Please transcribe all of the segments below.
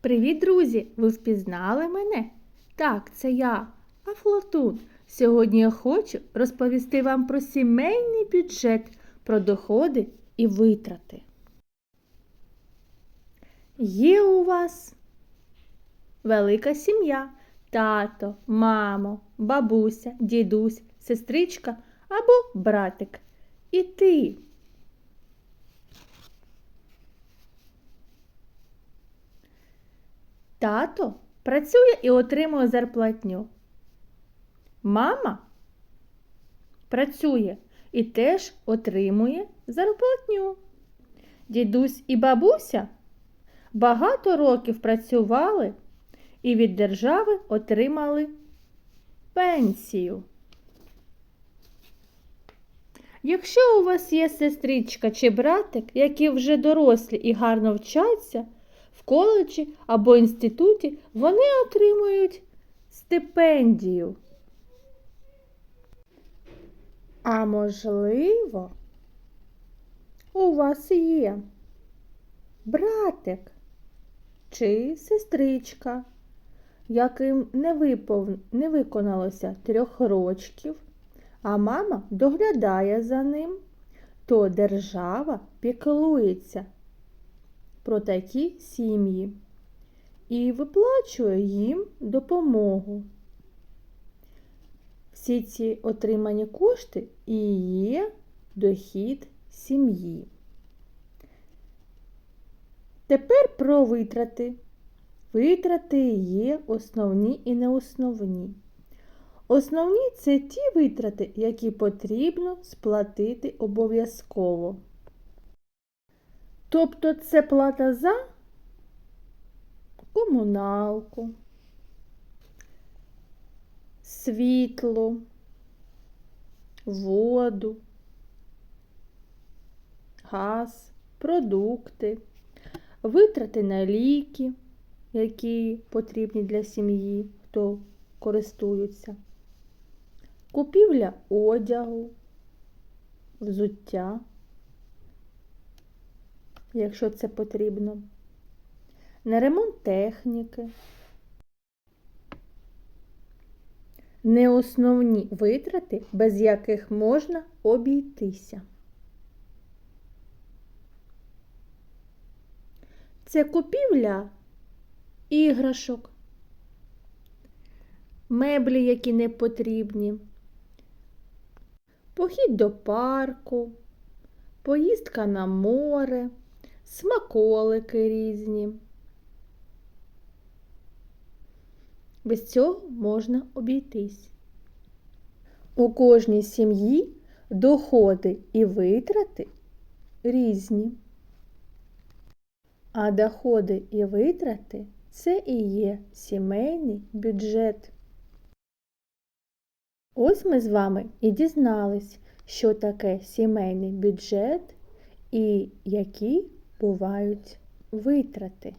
Привіт, друзі! Ви впізнали мене? Так, це я, Афлатун. Сьогодні я хочу розповісти вам про сімейний бюджет, про доходи і витрати. Є у вас велика сім'я, тато, мамо, бабуся, дідусь, сестричка або братик. І ти. Тато працює і отримує зарплатню. Мама працює і теж отримує зарплатню. Дідусь і бабуся багато років працювали і від держави отримали пенсію. Якщо у вас є сестричка чи братик, які вже дорослі і гарно вчаться, в коледжі або інституті вони отримують стипендію. А можливо, у вас є братик чи сестричка, яким не, випов... не виконалося трьох рочків, а мама доглядає за ним, то держава піклується про такі сім'ї і виплачує їм допомогу. Всі ці отримані кошти і є дохід сім'ї. Тепер про витрати. Витрати є основні і неосновні. Основні це ті витрати, які потрібно сплатити обов'язково. Тобто це плата за комуналку, світло, воду, газ, продукти, витрати на ліки, які потрібні для сім'ї, хто користується, купівля одягу, взуття якщо це потрібно, на ремонт техніки, не основні витрати, без яких можна обійтися. Це купівля іграшок, меблі, які не потрібні, похід до парку, поїздка на море смаколики різні. Без цього можна обійтись. У кожній сім'ї доходи і витрати різні. А доходи і витрати це і є сімейний бюджет. Ось ми з вами і дізнались, що таке сімейний бюджет і які бувають витрати.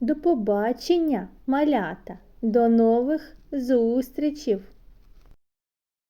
До побачення, малята, до нових зустрічів!